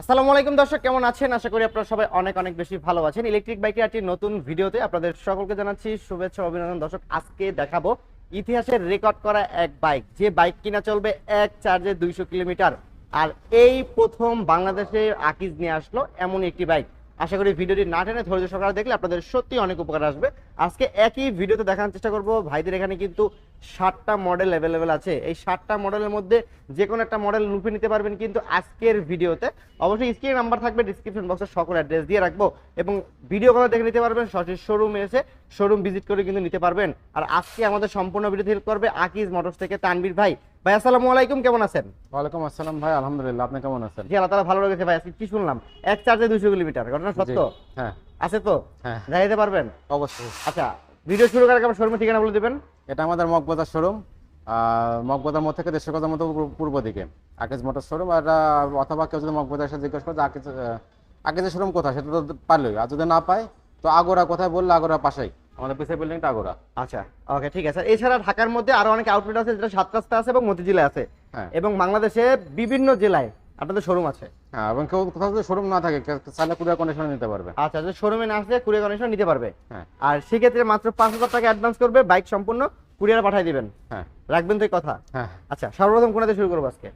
আসসালামু আলাইকুম দর্শক, কেমন আছেন? আশা করি আপনারা সবাই অনেক অনেক বেশি ভালো আছেন। ইলেকট্রিক বাইকের একটি নতুন ভিডিওতে আপনাদের সকলকে জানাচ্ছি শুভেচ্ছা, অভিনন্দন। দর্শক, আজকে দেখাবো ইতিহাসের রেকর্ড করা এক বাইক। যে বাইক কিনা চলবে এক চার্জে দুইশো কিলোমিটার। আর এই প্রথম বাংলাদেশে আকিজ নিয়ে আসলো এমন একটি বাইক। আশা করি ভিডিওটি না টেনে ধৈর্য সহকারে দেখলে আপনাদের সত্যি অনেক উপকার আসবে। আজকে একই ভিডিওতে দেখানোর চেষ্টা করব। ভাইদের এখানে কিন্তু ষাটটা মডেল অ্যাভেলেবেল আছে। এই ষাটটা মডেলের মধ্যে যে কোনো একটা মডেল লুপে নিতে পারবেন কিন্তু আজকের ভিডিওতে। অবশ্যই স্ক্রিন নাম্বার থাকবে ডিসক্রিপশন বক্সে সকল অ্যাড্রেস দিয়ে রাখব এবং ভিডিও কলে দেখে নিতে পারবেন সঠিক শোরুমে এসে শোরুম ভিজিট করে কিন্তু নিতে পারবেন। আর আজকে আমাদের সম্পূর্ণ ভিডিও করবে আকিজ মোটরস থেকে তানবীর ভাই। ভাই আসসালামু আলাইকুম কেমন আছেন? ওয়ালাইকুম আসসালাম ভাই আলহামদুলিল্লাহ আপনি কেমন আছেন? জি আল্লাহ তালা ভালো লেগেছে ভাই আজকে কি শুনলাম? এক চার্জে দুশো কিলোমিটার ঘটনা সত্য? হ্যাঁ। আছে তো? হ্যাঁ। দেখাইতে পারবেন? অবশ্যই। আচ্ছা ভিডিও শুরু করার আগে আমার শোরুমের ঠিকানা বলে দেবেন? এটা আমাদের মগবাজার শোরুম মগবাজার মধ্যে থেকে দেড়শো কথার মতো পূর্ব- দিকে আকেজ মোটর শোরুম আর অথবা কেউ যদি মগবাজার এসে জিজ্ঞেস করে যে আকেজ আহ, শোরুম কোথায় সেটা তো পারলোই আর যদি না পায় তো আগোরা কোথায় বললে আগোরা পাশেই। আমাদের পিছিয়ে বিল্ডিংটা আগোরা আচ্ছা ওকে ঠিক আছে। এছাড়া ঢাকার মধ্যে আরও অনেক আউটলেট আছে যেটা সাত রাস্তা আছে এবং মতিঝিলে আছে। হ্যাঁ। এবং বাংলাদেশে বিভিন্ন জেলায় আপনাদের শোরুম আছে। হ্যাঁ এবং কেউ কোথাও যদি শোরুম না থাকে চাইলে কুরিয়ার কন্ডিশনে নিতে পারবে। আচ্ছা যে শোরুমে না আসলে কুরিয়ার কানেকশন নিতে পারবে। হ্যাঁ। আর সেক্ষেত্রে মাত্র পাঁচ হাজার টাকা অ্যাডভান্স করবে বাইক সম্পূর্ণ কুরিয়ার পাঠিয়ে দিবেন। হ্যাঁ। রাখবেন তো কথা? হ্যাঁ। আচ্ছা সর্বপ্রথম কোনাতে শুরু করব আজকে?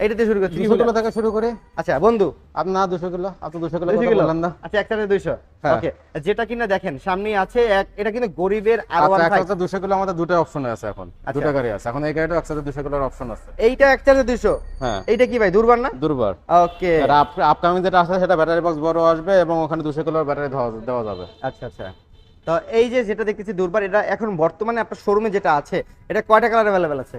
এইটাতে শুরু কিলো থেকে শুরু করে। আচ্ছা বন্ধু। আপনি না দুশো কিলো আপনি দুশো কিলো কথা বললেন না। আচ্ছা একটাতে দুইশো। হ্যাঁ। ওকে যেটা কিনা দেখেন সামনে আছে এক এটা কিন্তু গরিবের আর আচ্ছা ওয়ান একটা হচ্ছে দুশো কিলো আমাদের দুটো অপশন আছে এখন। আচ্ছা। দুটো গাড়ি আছে। এখন এই গাড়িটা একসাথে দুশো কিলোর অপশন আছে। এইটা এক চার্জে দুইশো। হ্যাঁ। এইটা কি ভাই দুর্বার না? দুর্বার। ওকে আর আপকামিং যেটা আসবে সেটা ব্যাটারি বক্স বড় আসবে এবং ওখানে দুশো কিলোর ব্যাটারি দেওয়া যাবে। আচ্ছা আচ্ছা। তো এই যে যেটা দেখতেছি দুর্বার এটা এখন বর্তমানে আপনার শোরুমে যেটা আছে এটা কয়টা কালার অ্যাভেলেবেল আছে?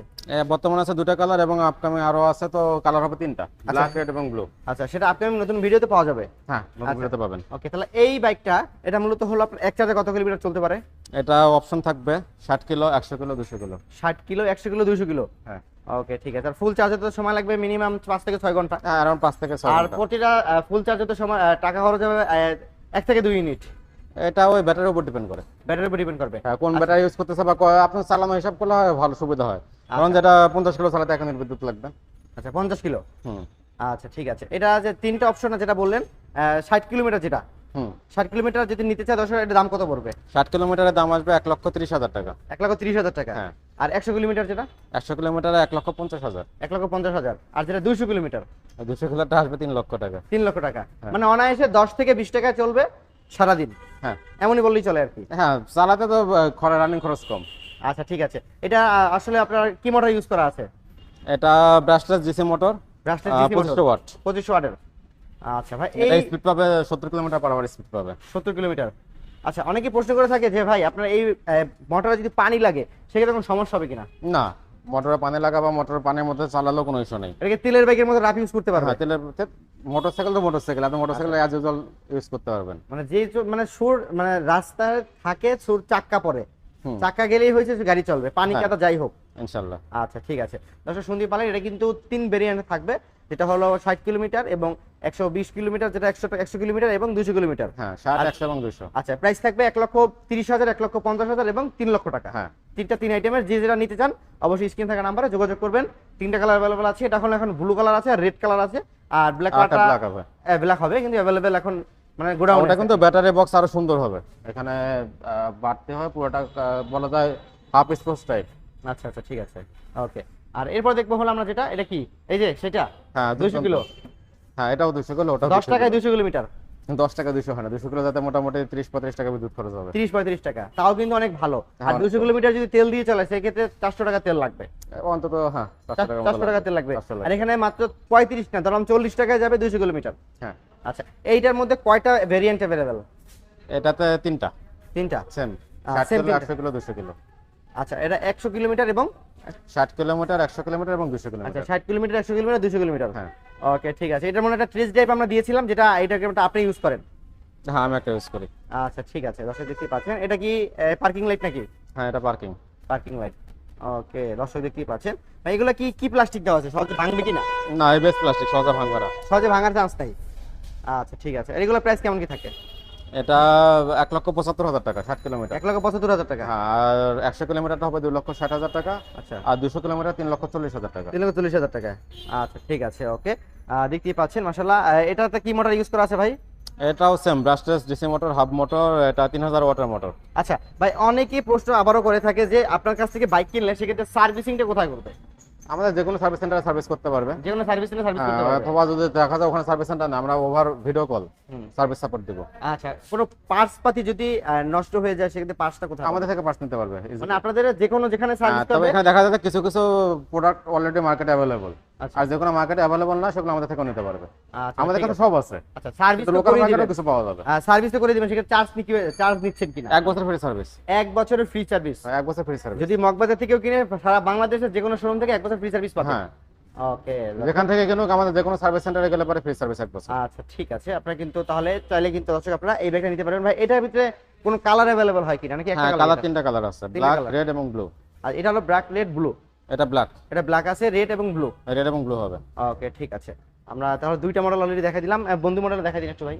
বর্তমানে আছে দুটো কালার এবং আপকামিং আরও আছে তো কালার হবে তিনটা ব্ল্যাক রেড এবং ব্লু আচ্ছা সেটা আপনি নতুন ভিডিওতে পাওয়া যাবে? হ্যাঁ নতুন আচ্ছা। ভিডিওতে পাবেন। ওকে তাহলে এই বাইকটা এটা মূলত হলো আপনার এক চার্জে কত কিলোমিটার চলতে পারে? এটা অপশন থাকবে ষাট কিলো একশো কিলো দুশো কিলো। ষাট কিলো একশো কিলো দুশো কিলো? হ্যাঁ। ওকে ঠিক আছে। আর ফুল চার্জে তো সময় লাগবে মিনিমাম পাঁচ থেকে ছয় ঘণ্টা। হ্যাঁ অ্যারাউন্ড পাঁচ থেকে ছয় আর ঘণ্টা। প্রতিটা ফুল চার্জে তো সময় টাকা খরচ হবে এক থেকে দুই ইউনিট এটা ওই ব্যাটারির উপর ডিপেন্ড করে। ব্যাটারির উপর ডিপেন্ড করবে। হ্যাঁ কোন ব্যাটারি ইউজ করতেছে বা আপনার চালানো হিসাব করলে হয় ভালো সুবিধা হয়। কারণ যেটা পঞ্চাশ কিলো চালাতে ইউনিট বিদ্যুৎ লাগবে। আচ্ছা পঞ্চাশ কিলো? হুম। আচ্ছা ঠিক আছে। এটা যে তিনটা অপশন যেটা বললেন ষাট কিলোমিটার যেটা হুম। ষাট কিলোমিটার যদি নিতে চায় দশ এটা দাম কত পড়বে? ষাট কিলোমিটারের দাম আসবে এক লক্ষ তিরিশ হাজার টাকা। এক লক্ষ তিরিশ হাজার টাকা? হ্যাঁ। আর একশো কিলোমিটার যেটা? একশো কিলোমিটারে এক লক্ষ পঞ্চাশ হাজার। এক লক্ষ পঞ্চাশ হাজার। আর যেটা দুইশো কিলোমিটার? দুশো কিলোটা আসবে তিন লক্ষ টাকা। তিন লক্ষ টাকা। হ্যাঁ। মানে অনায়াসে দশ থেকে বিশ টাকা চলবে। সারাদিন। হ্যাঁ। এমনই বললেই চলে আর কি। হ্যাঁ চালাতে তো খরা রানিং খরচ কম। আচ্ছা ঠিক আছে। এটা আসলে আপনার কি মোটর ইউজ করা আছে? এটা ব্রাশলেস জিসি মোটর ব্রাশলেস পঁচিশশো ওয়াট পঁচিশশো ওয়াটের আচ্ছা ভাই এটা স্পিড পাবে সত্তর কিলোমিটার পার আওয়ার স্পিড পাবে। সত্তর কিলোমিটার। আচ্ছা অনেকে প্রশ্ন করে থাকে যে ভাই আপনার এই মোটরে যদি পানি লাগে সেক্ষেত্রে কোনো সমস্যা হবে কিনা? না মোটরে পানি লাগা বা মোটর পানির মধ্যে চালালেও কোনো ইস্যু নেই। এটাকে তেলের বাইকের মতো রাফ ইউজ করতে পারবে? হ্যাঁ তেলের মোটর সাইকেল তো মোটর সাইকেল আপনি motorcycle as usual use করতে পারবেন। মানে যে মানে সুর মানে রাস্তায় থাকে সুর চাক্কা পরে চাক্কা গেলেই হয়েছে গাড়ি চলবে পানি হ্যাঁ। কাটা যাই হোক। ইনশাল্লাহ। আচ্ছা ঠিক আছে। দর্শক শুনতে পারলেন এটা কিন্তু তিন ভেরিয়েন্ট থাকবে যেটা হলো ষাট কিলোমিটার এবং একশো বিশ কিলোমিটার যেটা একশো একশো কিলোমিটার এবং দুশো কিলোমিটার। হ্যাঁ ষাট একশো এবং দুশো আচ্ছা প্রাইস থাকবে এক লক্ষ তিরিশ হাজার এক লক্ষ পঞ্চাশ হাজার এবং তিন লক্ষ টাকা। হ্যাঁ। তিনটা তিন আইটেমের যে যেটা নিতে চান অবশ্যই স্ক্রিন থাকা নাম্বারে যোগাযোগ করবেন। তিনটা কালার অ্যাভেলেবল আছে এটা এখন এখন ব্লু কালার আছে আর রেড কালার আছে। আর ব্ল্যাক ওয়াটার ব্ল্যাক হবে। ব্ল্যাক হবে কিন্তু अवेलेबल এখন মানে গোডাউন ওটা কিন্তু ব্যাটারি বক্স আরও সুন্দর হবে। এখানে বাড়তে হয় পুরোটা বলা যায় হাফ স্পোর্টস টাইপ আচ্ছা আচ্ছা ঠিক আছে। ওকে আর এরপর দেখব হলো আমরা যেটা এটা কি? এই যে সেটা? হ্যাঁ 200 কিলো? হ্যাঁ এটাও 200 কিলো ওটা দশ টাকায় 200 কিলোমিটার। দশ টাকা দুশো হয় না। দুশো কিলো যাতে মোটামুটি ত্রিশ পঁয়ত্রিশ টাকা বিদ্যুৎ খরচ হবে। তিরিশ পঁয়ত্রিশ টাকা। তাও কিন্তু অনেক ভালো। আর হ্যাঁ, দুশো কিলোমিটার যদি তেল দিয়ে চলে সেক্ষেত্রে চারশো টাকা তেল লাগবে। অন্তত হ্যাঁ চারশো টাকা তেল লাগবে। আর এখানে মাত্র পঁয়ত্রিশ না ধরলাম চল্লিশ টাকায় যাবে দুশো কিলোমিটার। হ্যাঁ। আচ্ছা এইটার মধ্যে কয়টা ভেরিয়েন্ট অ্যাভেলেবেল এটাতে তিনটা। তিনটা? সেম একশো কিলো দুশো কিলো। আচ্ছা এটা একশো কিলোমিটার এবং? ষাট কিলোমিটার একশো কিলোমিটার এবং দুশো আচ্ছা কিলোমিটার। ষাট কিলোমিটার একশো কিলোমিটার দুশো কিলোমিটার। হ্যাঁ। ওকে ঠিক আছে। এটার মনে একটা ট্রেস ড্রাইভ আমরা দিয়েছিলাম যেটা এটা এইটাকে আপনি ইউজ করেন। হ্যাঁ আমি একটা ইউজ করি। আচ্ছা ঠিক আছে। দর্শক দেখতে পাচ্ছেন এটা কি পার্কিং লাইট নাকি? হ্যাঁ এটা পার্কিং পার্কিং লাইট ওকে দর্শক দেখতেই পাচ্ছেন। ভাই এগুলো কি কি প্লাস্টিক দেওয়া আছে? সহজে ভাঙবে কি না? না এই বেস্ট প্লাস্টিক সহজে ভাঙবে না। সহজে ভাঙার চান্স নাই। আচ্ছা ঠিক আছে। এগুলো প্রাইস কেমন কি থাকে? এটা এক লক্ষ পঁচাত্তর হাজার টাকা ষাট কিলোমিটার। এক লক্ষ পঁচাত্তর হাজার টাকা? আর একশো কিলোমিটারটা হবে দুই লক্ষ ষাট হাজার টাকা আচ্ছা। আর দুশো কিলোমিটার তিন লক্ষ চল্লিশ হাজার টাকা। তিন লক্ষ চল্লিশ হাজার টাকা। আচ্ছা ঠিক আছে ওকে। দেখতেই পাচ্ছেন মাসাল্লাহ এটাতে কি মোটর ইউজ করা আছে ভাই? এটাও সেম ব্রাস্টেস ডিসি মোটর হাব মোটর এটা তিন হাজার ওয়াটার মোটর আচ্ছা ভাই অনেকেই প্রশ্ন আবারও করে থাকে যে আপনার কাছ থেকে বাইক কিনলে সেক্ষেত্রে সার্ভিসিংটা কোথায় করবে? আমাদের যে কোনো সার্ভিস সেন্টারে সার্ভিস করতে পারবে। যে কোনো সার্ভিস সেন্টারে সার্ভিস করতে হ্যাঁ, পারবে। অথবা যদি দেখা যায় ওখানে সার্ভিস সেন্টার না আমরা over video call service support দেব। আচ্ছা কোনো পার্টস পাতি যদি নষ্ট হয়ে যায় সেক্ষেত্রে পার্টসটা কোথায় আমাদের থেকে পার্স নিতে পারবে মানে আপনাদের যে কোনো যেখানে হ্যাঁ, সার্ভিস তবে হবে এখানে দেখা যাচ্ছে কিছু কিছু প্রোডাক্ট অলরেডি মার্কেটে অ্যাভেলেবল আচ্ছা আর যে কোনো মার্কেটে অ্যাভেলেবল না সেগুলো আমাদের থেকে নিতে পারবে। আচ্ছা আমাদের আছে। সব আছে। আচ্ছা সার্ভিস লোকাল মার্কেটে কিছু পাওয়া যাবে। সার্ভিস তো করে দিবেন সেক্ষেত্রে চার্জ কি চার্জ নিচ্ছেন কিনা? এক বছর ফ্রি সার্ভিস এক বছরের ফ্রি সার্ভিস এক বছর ফ্রি সার্ভিস যদি মগবাজার থেকেও কিনে সারা বাংলাদেশের যে কোনো শোরুম থেকে এক বছর ফ্রি সার্ভিস পাবেন। হ্যাঁ। ওকে যেখান থেকে আমাদের যে কোনো সার্ভিস সেন্টারে গেলে পরে ফ্রি সার্ভিস এক বছর। আচ্ছা ঠিক আছে। আপনারা কিন্তু তাহলে চাইলে কিন্তু দর্শক আপনারা এই ব্যাগটা নিতে পারবেন। ভাই এটার ভিতরে কোনো কালার অ্যাভেলেবল হয় কিনা? নাকি একটা হ্যাঁ কালার কালার তিনটা কালার আছে। ব্ল্যাক রেড এবং ব্লু আর এটা হলো ব্ল্যাক রেড ব্লু এটা ব্ল্যাক এটা ব্ল্যাক আছে রেড এবং ব্লু রেড এবং ব্লু হবে। ওকে ঠিক আছে। আমরা তাহলে দুইটা মডেল অলরেডি দেখা দিলাম। বন্ধু মডেল দেখা দিন একটু ভাই।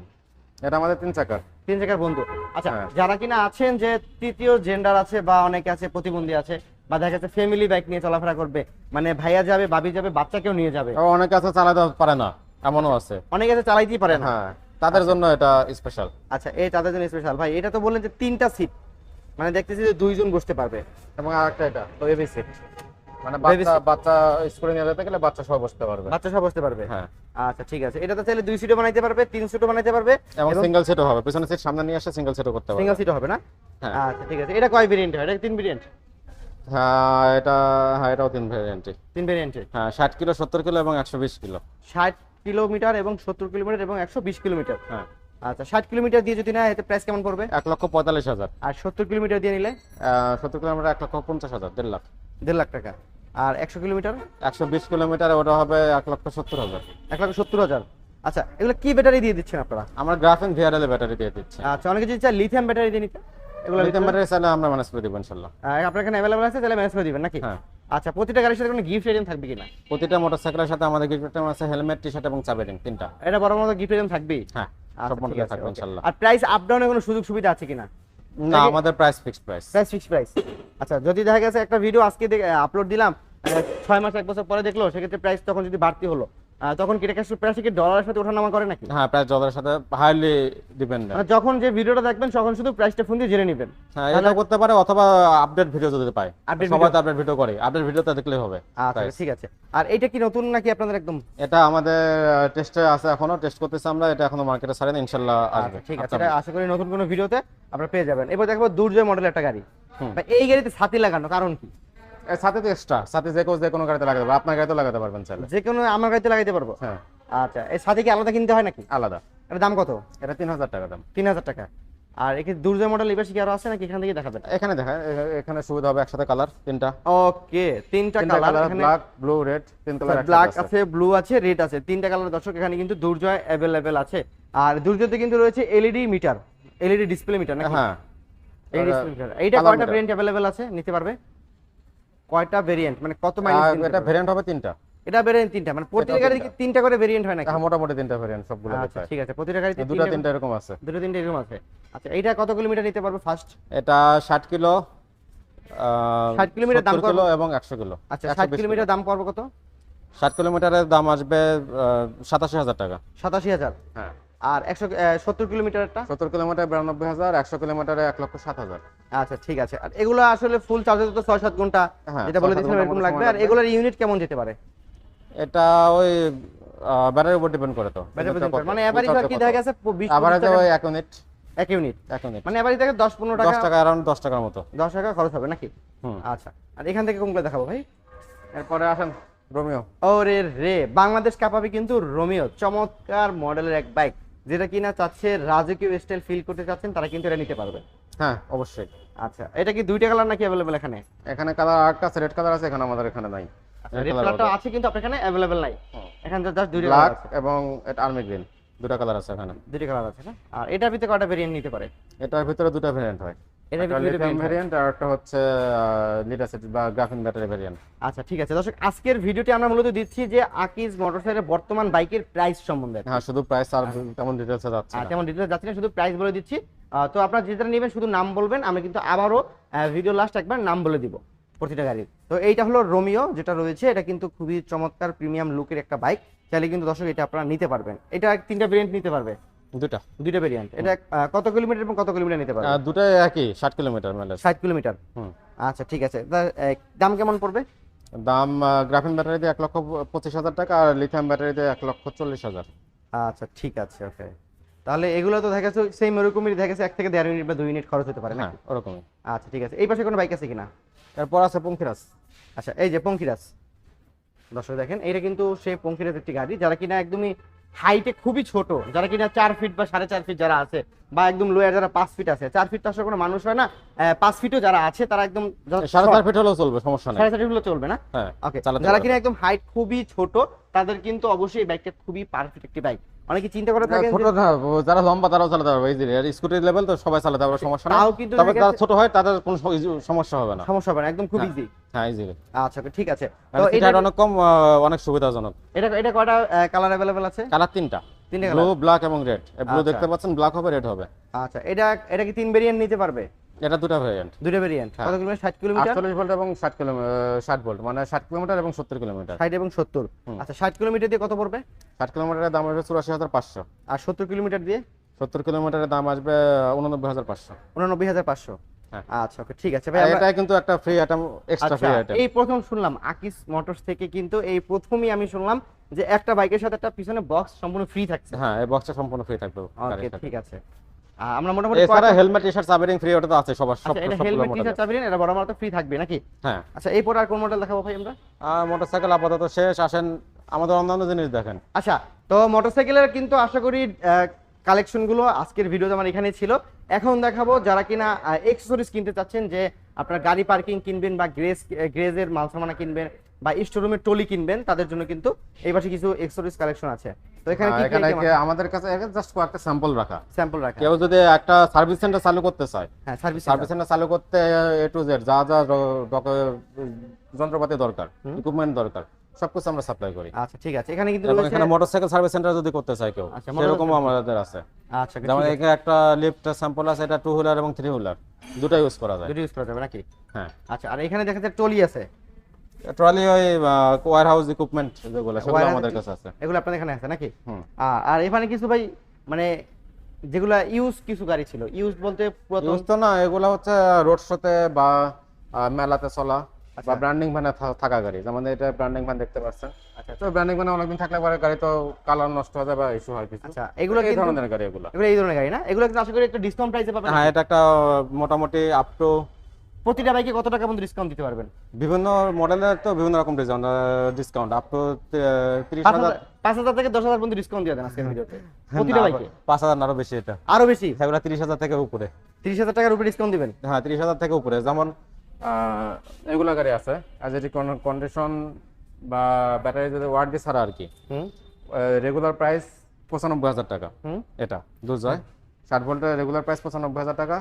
এটা আমাদের তিন চাকার। তিন চাকার বন্ধু। আচ্ছা হ্যাঁ। যারা কিনা আছেন যে তৃতীয় জেন্ডার আছে বা অনেকে আছে প্রতিবন্ধী আছে বা দেখা যাচ্ছে ফ্যামিলি বাইক নিয়ে চলাফেরা করবে মানে ভাইয়া যাবে বাবি যাবে বাচ্চাকেও নিয়ে যাবে। অনেকে আছে চালাতে পারে না এমনও আছে। অনেকে আছে চালাইতেই পারে না। হ্যাঁ তাদের জন্য এটা স্পেশাল আচ্ছা এই তাদের জন্য স্পেশাল ভাই এটা তো বললেন যে তিনটা সিট মানে দেখতেছি যে দুইজন বসতে পারবে। এবং আরেকটা এটা বেবি সিট মানে বাচ্চা বাচ্চা স্কুলে নিয়ে যেতে গেলে বাচ্চা সহ বসতে পারবে। বাচ্চা সব বসতে পারবে। হ্যাঁ। আচ্ছা ঠিক আছে। এটা তো চাইলে দুই সিটও বানাইতে পারবে তিন সিটও বানাইতে পারবে এবং সিঙ্গেল সিটও হবে। পিছনে সিট সামনে নিয়ে আসে সিঙ্গেল সিটও করতে পারবে। সিঙ্গেল সিটও হবে না? হ্যাঁ। আচ্ছা ঠিক আছে। এটা কয় ভেরিয়েন্ট হয়? এটা তিন ভেরিয়েন্ট হ্যাঁ এটা হ্যাঁ এটাও তিন ভ্যারিয়েন্টে তিন ভেরিয়েন্টে হ্যাঁ ষাট কিলো সত্তর কিলো এবং একশো বিশ কিলো। ষাট কিলোমিটার এবং সত্তর কিলোমিটার এবং একশো বিশ কিলোমিটার? হ্যাঁ। আচ্ছা ষাট কিলোমিটার দিয়ে যদি না এতে প্রাইস কেমন পড়বে? এক লক্ষ পঁয়তাল্লিশ হাজার। আর সত্তর কিলোমিটার দিয়ে নিলে? সত্তর কিলোমিটার এক লক্ষ পঞ্চাশ হাজার দেড় লাখ। দেড় লাখ টাকা। আর একশো কিলোমিটার? একশো বিশ কিলোমিটার ওটা হবে এক লক্ষ সত্তর হাজার। এক লাখ সত্তর হাজার। আচ্ছা এগুলো কি ব্যাটারি দিয়ে দিচ্ছেন আপনারা? আমরা গ্রাফিন ভিআরএল ব্যাটারি দিয়ে দিচ্ছি। আচ্ছা অনেকে যদি চায় লিথিয়াম ব্যাটারি দিয়ে নিতে এগুলো লিথিয়াম ব্যাটারি চাইলে আমরা ম্যানেজ করে দিব আপনার এখানে আছে তাহলে ম্যানেজ করে দিবেন নাকি? হ্যাঁ। আচ্ছা প্রতিটা গাড়ির সাথে কোনো গিফট আইটেম থাকবে কিনা? প্রতিটা মোটরসাইকেলের সাথে আমাদের গিফট আইটেম আছে হেলমেট টি শার্ট এবং চাবি রিং তিনটা। এটা বড় মতো গিফট আইটেম হ্যাঁ আচ্ছা, সব ঠিক থাকবে okay। আর প্রাইস আপ ডাউনের কোনো সুযোগ সুবিধা আছে কিনা? না আমাদের price fixed price price fixed price আচ্ছা যদি দেখা গেছে একটা ভিডিও আজকে আপলোড দিলাম ছয় মাস এক বছর পরে দেখল সেক্ষেত্রে প্রাইস তখন যদি বাড়তি হলো তখন কি এটা প্রাইস কি ডলারের সাথে ওঠানামা করে নাকি? হ্যাঁ প্রাইস ডলারের সাথে হাইলি ডিপেন্ডেন্ট মানে যখন যে ভিডিওটা দেখবেন তখন শুধু প্রাইসটা ফোন দিয়ে জেনে নেবেন। হ্যাঁ এটা করতে পারে অথবা আপডেট ভিডিও যদি পায়। Update সবাই তো আপডেট ভিডিও করে। আপডেট ভিডিওতে দেখলেই হবে। আচ্ছা ঠিক আছে। আর এটা কি নতুন নাকি আপনাদের একদম? এটা আমাদের টেস্টে আছে এখনও। টেস্ট করতেছি আমরা। এটা এখনও মার্কেটে ছাড়েন। ইনশাল্লাহ আসবে। আচ্ছা, ঠিক আছে। আচ্ছা, এটা আশা করি নতুন কোনো ভিডিওতে আপনারা পেয়ে যাবেন। এবার দেখব দুর্জয় মডেলের একটা গাড়ি। এই গাড়িতে ছাতি লাগানো কারণ কি? সাথে তো এক্সট্রা সাথে যে কেউ যে কোনো গাড়িতে লাগাতে পারবে। আপনার গাড়িতে লাগাতে পারবেন চাইলে। যে কোনো আমার গাড়িতে লাগাইতে পারব? হ্যাঁ। আচ্ছা এই সাথে কি আলাদা কিনতে হয় নাকি? আলাদা। দাম কত? এটা তিন হাজার টাকা দাম। তিন হাজার টাকা। আর দুর্জয় মডেল এবার কি আরও আছে নাকি? এখান থেকে দেখাবেন। এখানে দেখা এখানে সুবিধা হবে একসাথে কালার তিনটা। ওকে তিনটা কালার এখানে ব্ল্যাক ব্লু রেড তিন কালার ব্ল্যাক আছে। ব্লু আছে রেড আছে। তিনটা কালার দর্শক এখানে কিন্তু দুর্জয় অ্যাভেলেবেল আছে। আর দুর্জয়তে কিন্তু রয়েছে LED meter LED display meter নাকি? হ্যাঁ। এই ডিসপ্লে মিটার এইটা কয়টা অ্যাভেলেবেল আছে? নিতে পারবে? কয়টা ভেরিয়েন্ট মানে কত মাইলেজ এটা ভেরিয়েন্ট হবে তিনটা। এটা ভেরিয়েন্ট তিনটা মানে প্রতিটা কি তিনটা। করে ভেরিয়েন্ট হয় নাকি? হ্যাঁ মোটামুটি তিনটা ভেরিয়েন্ট সবগুলো আচ্ছা ঠিক আছে প্রতিটা গাড়িতে দুটো তিনটা এরকম আছে। দুটো তিনটা এরকম আছে। আচ্ছা এইটা কত কিলোমিটার নিতে পারবে ফার্স্ট এটা ষাট কিলো 60 কিলোমিটার দাম কিলো এবং একশো কিলো। আচ্ছা ষাট কিলোমিটার দাম পড়বে কত? ষাট কিলোমিটারের দাম আসবে সাতাশি হাজার টাকা। সাতাশি হাজার? হ্যাঁ। আর একশো সত্তর কিলোমিটারটা? সত্তর কিলোমিটার বিরানব্বই হাজার একশো কিলোমিটারে এক লক্ষ সাত হাজার। আচ্ছা ঠিক আছে। আর এগুলো আসলে ফুল চার্জে তো ছয় সাত ঘণ্টা হ্যাঁ, যেটা বলে দিয়েছিলাম এরকম লাগবে। আর এগুলোর ইউনিট কেমন যেতে পারে? এটা ওই ব্যাটারির উপর ডিপেন্ড করে তো। মানে এভারেজ কি দেখা গেছে টাকা ওই এক ইউনিট এক ইউনিট এক ইউনিট মানে এভারেজ থেকে দশ পনেরো দশ টাকা টাকা অ্যারাউন্ড দশ টাকার মতো। দশ টাকা খরচ হবে নাকি? হুম। আচ্ছা। আর এখান থেকে কোনগুলো দেখাবো ভাই? এরপরে আসেন রোমিও। ওরে রে বাংলাদেশ কাপাবি কিন্তু রোমিও। চমৎকার মডেলের এক বাইক যেটা কিনা চাচ্ছে রাজকীয় স্টাইল ফিল করতে চাচ্ছেন তারা কিন্তু এটা নিতে পারবে। হ্যাঁ অবশ্যই। আচ্ছা এটা কি দুইটা কালার নাকি অ্যাভেলেবেল এখানে? এখানে কালার আর্ট আছে রেড কালার আছে এখানে আমাদের এখানে নাই। রেড কালারটা আছে কিন্তু আপনার এখানে অ্যাভেলেবেল নাই। এখানে জাস্ট দুইটা ব্ল্যাক কালার আছে। এবং এটা আর্মি গ্রিন দুটা কালার আছে এখানে। দুইটা কালার আছে না? আর এটার ভিতরে কয়টা ভেরিয়েন্ট নিতে পারে? এটার ভিতরে দুটো ভেরিয়েন্ট হয়। এটা একটা ভিতরে লিথিয়াম variant হয়। ভ্যারিয়েন্ট আর একটা হচ্ছে লিড বা গ্রাফিন ব্যাটারি ভ্যারিয়েন্ট আচ্ছা ঠিক আছে। দর্শক আজকের ভিডিওটি আমরা মূলত দিচ্ছি যে আকিজ মোটরসাইকেলের বর্তমান বাইকের প্রাইস সম্বন্ধে। হ্যাঁ শুধু প্রাইস আর তেমন ডিটেলসে যাচ্ছে না। তেমন ডিটেলস যাচ্ছি না শুধু প্রাইস বলে দিচ্ছি। তো আপনারা যেটা নেবেন শুধু নাম বলবেন আমি কিন্তু আবারও ভিডিও লাস্ট একবার নাম বলে দিব প্রতিটা গাড়ির। তো এইটা হলো রোমিও যেটা রয়েছে। এটা কিন্তু খুবই চমৎকার প্রিমিয়াম লুকের একটা বাইক চাইলে কিন্তু দর্শক এটা আপনারা নিতে পারবেন। এটা তিনটা ভেরিয়েন্ট নিতে পারবে। দুটা। দুইটা ভেরিয়েন্ট এটা কত কিলোমিটার এবং কত কিলোমিটার নিতে পারবে? আহ, দুটাই একই ষাট কিলোমিটার মাইলেজ ষাট কিলোমিটার। হুম। আচ্ছা ঠিক আছে। দাম কেমন পড়বে? দাম গ্রাফিন ব্যাটারিতে এক লক্ষ পঁচিশ হাজার টাকা আর লিথিয়াম ব্যাটারিতে এক লক্ষ চল্লিশ হাজার। আচ্ছা ঠিক আছে ওকে। তাহলে এগুলো তো দেখা সেম এরকমই দেখা যাচ্ছে এক থেকে দেড় মিনিট বা দুই মিনিট খরচ হতে পারে না হ্যাঁ ওরকমই। আচ্ছা ঠিক আছে। এই পাশে কোনো বাইক আছে কিনা? এরপর আছে পঙ্খিরাজ। আচ্ছা এই যে পঙ্কিরাজ দর্শক দেখেন এটা কিন্তু সেই পঙ্কিরাজ একটি গাড়ি যারা কিনা একদমই হাইটে খুবই ছোট। যারা কিনা চার ফিট বা সাড়ে চার ফিট যারা আছে বা একদম লোয়ার যারা পাঁচ ফিট আছে। চার ফিট তো আসলে কোনো মানুষ হয় না। পাঁচ ফিটও যারা আছে তারা একদম সাড়ে চার ফিট হলেও চলবে সমস্যা নেই। সাড়ে চার ফিট হলেও চলবে না? হ্যাঁ ওকে যারা কিনা একদম হাইট খুবই ছোট তাদের কিন্তু অবশ্যই এই বাইকটা খুবই পারফেক্ট একটি বাইক অনেকে চিন্তা করে থাকেন ছোট না যারা লম্বা তারাও চালাতে পারবে ইজিলি আর স্কুটির লেভেল তো সবাই চালাতে পারবে সমস্যা তাও কিন্তু তবে যারা ছোট হয় তাদের কোনো সমস্যা হবে না। সমস্যা হবে না একদম খুব হ্যাঁ। ইজি হ্যাঁ ইজিলি আচ্ছা ঠিক আছে। তো এটা অনেক কম অনেক সুবিধাজনক। এটা এটা কয়টা কালার অ্যাভেলেবেল আছে? কালার তিনটা। তিনটে ব্লু কালার ব্ল্যাক এবং রেড ব্লু আচ্ছা। দেখতে পাচ্ছেন ব্ল্যাক হবে রেড হবে। আচ্ছা এটা এটা কি তিন ভেরিয়েন্ট নিতে পারবে? এটা দুটো ভেরিয়েন্ট দুটো ভেরিয়েন্ট হ্যাঁ। কত কিলোমিটার? ষাট কিলোমিটার? আটচল্লিশ ভোল্ট এবং ষাট কিলোমিটার ষাট ভোল্ট মানে ষাট কিলোমিটার এবং সত্তর কিলোমিটার। ষাট এবং সত্তর। হুম। আচ্ছা ষাট কিলোমিটার দিয়ে কত পড়বে? ষাট কিলোমিটারের দাম আসবে চুরাশি হাজার পাঁচশো। আর সত্তর কিলোমিটার দিয়ে? সত্তর কিলোমিটারের দাম আসবে উননব্বই হাজার পাঁচশো। উননব্বই হাজার পাঁচশো। হ্যাঁ। আচ্ছা ওকে ঠিক আছে। ভাই এটা কিন্তু একটা free item extra free item এই প্রথম শুনলাম আকিস মোটরস থেকে কিন্তু এই প্রথমই আমি শুনলাম যে একটা বাইকের সাথে একটা পিছনে বক্স সম্পূর্ণ ফ্রি থাকছে। হ্যাঁ এই বক্সটা সম্পূর্ণ ফ্রি থাকবে ওকে ঠিক আছে। আমরা মোটামুটি এছাড়া হেলমেট টি শার্ট সাবেরিং ফ্রি ওটা তো আছে সবার সব আচ্ছা এটা হেলমেট টি শার্ট চাবিলেন এটা বড় মাত্র ফ্রি থাকবে নাকি? হ্যাঁ। আচ্ছা এই পরে আর কোন মডেল দেখাবো ভাই আমরা? মোটরসাইকেল আপাতত শেষ আসেন আমাদের অন্যান্য জিনিস দেখেন। আচ্ছা তো মোটরসাইকেলের কিন্তু আশা করি কালেকশনগুলো আজকের ভিডিওতে আমার এখানে ছিল। এখন দেখাবো যারা কিনা এক্সেসরিজ কিনতে চাচ্ছেন যে আপনার গাড়ি পার্কিং কিনবেন বা গ্রেজ গ্রেজের মাল সামানা কিনবেন বা স্টোরুমের টলি কিনবেন তাদের জন্য কিন্তু এই পাশে কিছু এক্সেসরিজ কালেকশন আছে। তো এখানে হ্যাঁ, এখানে কি আমাদের কাছে জাস্ট কয়েকটা স্যাম্পল রাখা। স্যাম্পল রাখা। কেউ যদি একটা সার্ভিস সেন্টার চালু করতে চায় হ্যাঁ সার্ভিস সার্ভিস সেন্টার চালু করতে এ টু জেড যা যা যন্ত্রপাতি দরকার ইকুইপমেন্ট দরকার সবকিছু আমরা সাপ্লাই করি। আচ্ছা ঠিক আছে। এখানে কিন্তু এখানে মোটরসাইকেল সার্ভিস সেন্টার যদি করতে চায় কেউ আচ্ছা, সেরকমও আমাদের আছে। আচ্ছা যেমন এখানে একটা লিফট স্যাম্পল আছে এটা টু হুইলার এবং থ্রি হুইলার দুটো ইউজ করা যায়। দুটো ইউজ করা যাবে নাকি? হ্যাঁ। আচ্ছা আর এখানে দেখা যাচ্ছে টলি আছে। ট্রলি ওই ওয়ার হাউস ইকুইপমেন্ট যেগুলো সেগুলো আমাদের কাছে আছে। এগুলো আপনাদের এখানে আছে নাকি? আর এখানে কিছু ভাই মানে যেগুলা ইউজ কিছু গাড়ি ছিল ইউজ বলতে ইউজ তো না এগুলো হচ্ছে রোড শোতে বা মেলাতে চলা বা আচ্ছা। ব্র্যান্ডিং ভ্যানে থাকা গাড়ি। যেমন এটা ব্র্যান্ডিং ভ্যান দেখতে পাচ্ছেন। আচ্ছা। তো ব্র্যান্ডিং ভ্যানে অনেকদিন থাকলে পরে গাড়ি তো কালার নষ্ট হয়ে যায় বা ইস্যু হয় কিছু। আচ্ছা এগুলো এই ধরনের গাড়ি এগুলো। এগুলো এই ধরনের গাড়ি না? এগুলো কিন্তু আশা করি একটু ডিসকাউন্ট প্রাইসে পাবেন হ্যাঁ এটা একটা মোটামুটি আপ টু প্রতিটা বাইকে কত টাকা পর্যন্ত ডিসকাউন্ট দিতে পারবেন? বিভিন্ন মডেলের তো বিভিন্ন রকম ডিসকাউন্ট ডিসকাউন্ট আপ টু তিরিশ পাঁচ হাজার। হাজার পাঁচ হাজার থেকে দশ হাজার পর্যন্ত ডিসকাউন্ট দিয়ে দেন আজকের ভিডিওতে। হ্যাঁ, প্রতিটা বাইকে পাঁচ হাজার না আরও বেশি এটা। আরও বেশি? সেগুলো তিরিশ হাজার থেকে উপরে। তিরিশ হাজার টাকার উপরে ডিসকাউন্ট দিবেন? হ্যাঁ তিরিশ হাজার থেকে উপরে। যেমন আহ, এগুলা গাড়ি আছে। আর যেটি কন্ডিশন বা ব্যাটারি যদি ওয়ার্ড দিয়ে ছাড়া আর কি হুম। রেগুলার প্রাইস পঁচানব্বই হাজার টাকা। হুম। এটা দুজয় ষাট ভোল্টের রেগুলার প্রাইস পঁচানব্বই হাজার টাকা।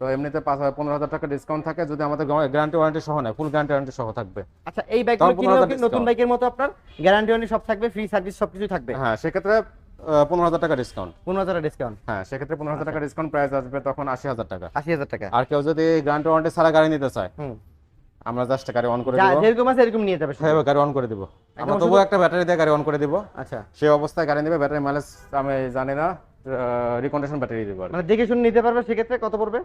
তো এমনিতে পাঁচ হাজার পনেরো হাজার টাকা ডিসকাউন্ট থাকে যদি আমাদের গ্যারান্টি ওয়ারেন্টি সহ নেয় ফুল গ্যারান্টি ওয়ারেন্টি সহ থাকবে। আচ্ছা এই বাইকগুলো কিনলেও কি নতুন বাইকের মতো আপনার? গ্যারান্টি ওয়ারেন্টি সব থাকবে ফ্রি সার্ভিস সবকিছু থাকবে? হ্যাঁ সেক্ষেত্রে পনেরো হাজার টাকা ডিসকাউন্ট পনেরো হাজার ডিসকাউন্ট হ্যাঁ সেক্ষেত্রে পনেরো হাজার টাকা ডিসকাউন্ট প্রাইস আসবে তখন আশি হাজার টাকা। আশি হাজার টাকা। আর কেউ যদি গ্যারান্টি ওয়ারেন্টি ছাড়া গাড়ি নিতে চায় আমরা জাস্ট গাড়ি অন করে দিব। যেরকম আছে এরকম নিয়ে যাবে। হ্যাঁ গাড়ি অন করে দিব। আমরা তবুও একটা ব্যাটারি দিয়ে গাড়ি অন করে দিব। আচ্ছা। সেই অবস্থায় গাড়ি নেবে ব্যাটারি মাইলেজ আমি জানি না। রিকন্ডিশন ব্যাটারি মানে দেখে শুনে নিতে পারবে সেক্ষেত্রে কত পড়বে?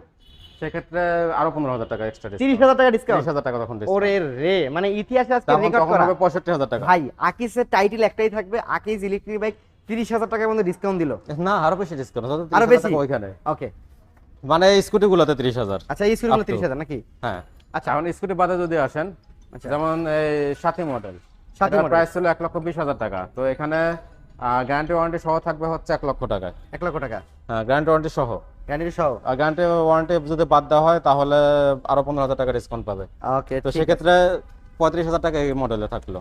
সেক্ষেত্রে আরও পনেরো হাজার টাকা এক্সট্রা ডিসকাউন্ট তিরিশ হাজার টাকা ডিসকাউন্ট হাজার টাকা তখন ওরে রে মানে ইতিহাসে আজকে রেকর্ড করা। হবে পঁয়ষট্টি হাজার টাকা। ভাই আকিসের টাইটেল একটাই থাকবে আকিস ইলেকট্রিক বাইক তিরিশ হাজার টাকার মধ্যে ডিসকাউন্ট দিল। না আরও বেশি ডিসকাউন্ট আরও বেশি? ওইখানে। ওকে মানে স্কুটি গুলোতে তিরিশ হাজার। আচ্ছা এই স্কুলগুলো Up তিরিশ হাজার নাকি? হ্যাঁ। আচ্ছা। এখন স্কুটি বাদে যদি আসেন আচ্ছা। যেমন এই সাথী মডেল সাথী সাথী প্রাইস ছিল এক লক্ষ বিশ হাজার টাকা। তো এখানে গ্যারান্টি ওয়ারেন্টি সহ থাকবে হচ্ছে এক লক্ষ টাকায়। এক লক্ষ টাকা? হ্যাঁ গ্যারান্টি ওয়ারেন্টি সহ। গ্যারান্টি সহ? গ্যারান্টি ওয়ারেন্টি যদি বাদ দেওয়া হয় তাহলে আরও পনেরো হাজার টাকা ডিসকাউন্ট পাবে। ওকে তো সেক্ষেত্রে পঁয়ত্রিশ হাজার টাকা এই মডেলে থাকল।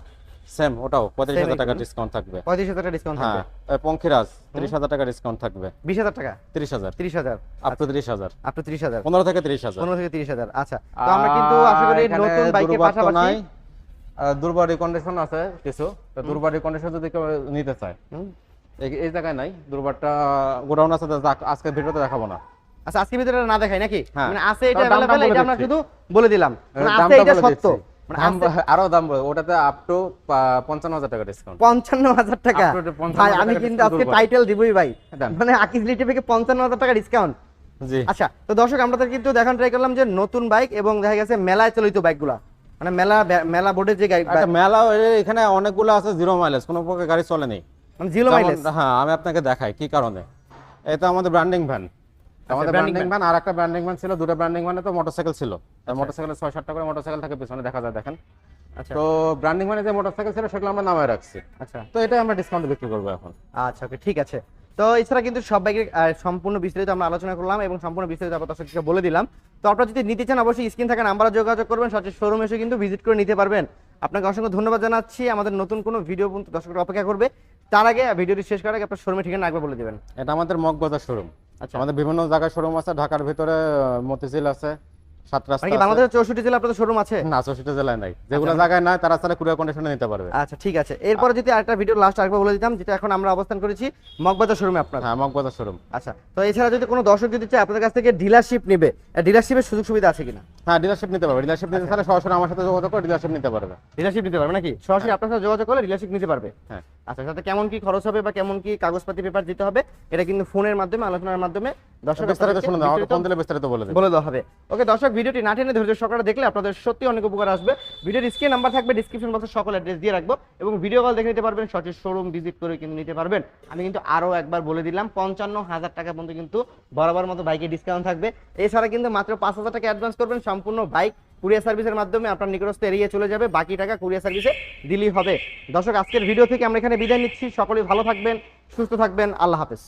সেম ওটাও পঁয়ত্রিশ হাজার টাকা ডিসকাউন্ট থাকবে। পঁয়ত্রিশ হাজার টাকা ডিসকাউন্ট হ্যাঁ পঙ্খিরাজ তিরিশ হাজার টাকা ডিসকাউন্ট থাকবে। বিশ হাজার টাকা? তিরিশ হাজার। তিরিশ হাজার। আপ টু তিরিশ হাজার। আপ টু তিরিশ হাজার। পনেরো থেকে তিরিশ হাজার। পনেরো থেকে তিরিশ হাজার। আচ্ছা তো আমরা কিন্তু আশা করি নতুন বাইকের পাশাপাশি নাই। আর দুর্বার কন্ডিশন আছে কিছু। তো দুর্বার কন্ডিশন যদি কেউ নিতে চায় এই- জায়গায় নাই। দুর্বারটা গোডাউন আছে আজকে ভিডিওতে দেখাবো না। আচ্ছা আজকে ভিতরে না দেখাই নাকি? হ্যাঁ। মানে আছে এটা বলে এটা আমরা শুধু বলে দিলাম। মানে আছে এটা সত্য। মানে আরও দাম ওটাতে আপ টু পঞ্চান্ন হাজার টাকা ডিসকাউন্ট পঞ্চান্ন হাজার টাকা? Up to 55,000 ভাই আমি কিন্তু আজকে টাইটেল দিবই ভাই। মানে আকিজ পঞ্চান্ন হাজার টাকা ডিসকাউন্ট জি। আচ্ছা তো দর্শক আমরা কিন্তু দেখান ট্রাই করলাম যে নতুন বাইক এবং দেখা গেছে মেলায় চলিত বাইকগুলা মানে মেলা মেলা বোর্ডের যে গাড়ি একটা মেলা এখানে অনেকগুলো আছে জিরো মাইলেজ কোনো প্রকার গাড়ি চলে নেই। মানে জিরো মাইলেজ হ্যাঁ আমি আপনাকে দেখাই কি কারণে? এটা আমাদের ব্র্যান্ডিং ভ্যান আমাদের ব্র্যান্ডিং ভ্যান আর একটা ব্র্যান্ডিং ভ্যান ছিল দুটো ব্র্যান্ডিং ভ্যানে তো মোটরসাইকেল ছিল। মোটরসাইকেলের ছয় সাতটা করে মোটরসাইকেল থাকে পিছনে দেখা যায় দেখেন। আচ্ছা। তো ব্র্যান্ডিং ভ্যানে যে মোটরসাইকেল ছিল সেগুলো আমরা নামায় রাখছি। আচ্ছা। তো এটাই আমরা ডিসকাউন্টে বিক্রি করব এখন। আচ্ছা ওকে ঠিক আছে। তো এছাড়া কিন্তু সব বাইকের সম্পূর্ণ বিস্তারিত আমরা আলোচনা করলাম এবং সম্পূর্ণ বিস্তারিত আপনার বলে দিলাম। তো আপনারা যদি নিতে চান অবশ্যই স্ক্রিন থাকা নাম্বারে যোগাযোগ করবেন সঠিক শোরুম এসে কিন্তু ভিজিট করে নিতে পারবেন। আপনাকে অসংখ্য ধন্যবাদ জানাচ্ছি। আমাদের নতুন কোনো ভিডিও পর্যন্ত দর্শকরা অপেক্ষা করবে। তার আগে ভিডিওটি শেষ করার আগে আপনার শোরুমে ঠিকানা একবার বলে দেবেন। এটা আমাদের মগবাজার শোরুম আচ্ছা। আমাদের বিভিন্ন জায়গায় শোরুম আছে। ঢাকার ভিতরে মতিঝিল আছে। সাত রাস্তা মানে আছে। বাংলাদেশের চৌষট্টি জেলা আপনাদের শোরুম আছে? না চৌষট্টি জেলায় নাই। যেগুলো জায়গায় নাই তারা তারা কুরিয়ার কন্ডিশনে নিতে পারবে। আচ্ছা ঠিক আছে। এরপরে যদি আরেকটা ভিডিও লাস্ট আরেকবার বলে দিতাম যেটা এখন আমরা অবস্থান করেছি মগবাজার শোরুমে আপনার। হ্যাঁ মগবাজার শোরুম আচ্ছা তো এছাড়া যদি কোনো দর্শক যদি চায় আপনাদের কাছ থেকে ডিলারশিপ নেবে ডিলারশিপের সুযোগ সুবিধা আছে কিনা? হ্যাঁ ডিলারশিপ নিতে পারবে। ডিলারশিপ নিতে চাইলে সরাসরি আমার সাথে যোগাযোগ করে ডিলারশিপ নিতে পারবে। ডিলারশিপ নিতে পারবে নাকি? সরাসরি আপনার সাথে যোগাযোগ করলে ডিলারশিপ নিতে পারবে। হ্যাঁ। আচ্ছা সাথে কেমন কি খরচ হবে বা কেমন কি কাগজপাতি পেপার দিতে হবে এটা কিন্তু ফোনের মাধ্যমে আলোচনার মাধ্যমে দর্শক বিস্তারিত আমাকে ফোন দিলে বিস্তারিত বলে দেবে? বলে দেওয়া হবে। ওকে দর্শক ভিডিওটি না টেনে ধৈর্য সকালে দেখলে আপনাদের সত্যি অনেক উপকার আসবে। ভিডিওর স্ক্রিন নাম্বার থাকবে ডিসক্রিপশন বক্সে সকল অ্যাড্রেস দিয়ে রাখব এবং ভিডিও কল দেখে নিতে পারবেন সঠিক শোরুম ভিজিট করে কিন্তু নিতে পারবেন। আমি কিন্তু আরও একবার বলে দিলাম পঞ্চান্ন হাজার টাকা পর্যন্ত কিন্তু বরাবর মতো বাইকে ডিসকাউন্ট থাকবে। এছাড়া কিন্তু মাত্র পাঁচ হাজার টাকা অ্যাডভান্স করবেন সম্পূর্ণ বাইক কুরিয়ার সার্ভিসের মাধ্যমে আপনার নিকটস্থ এড়িয়ে চলে যাবে। বাকি টাকা কুরিয়ার সার্ভিসে দিলেই হবে। দর্শক, আজকের ভিডিও থেকে আমরা এখানে বিদায় নিচ্ছি। সকলেই ভালো থাকবেন, সুস্থ থাকবেন। আল্লাহ হাফেজ।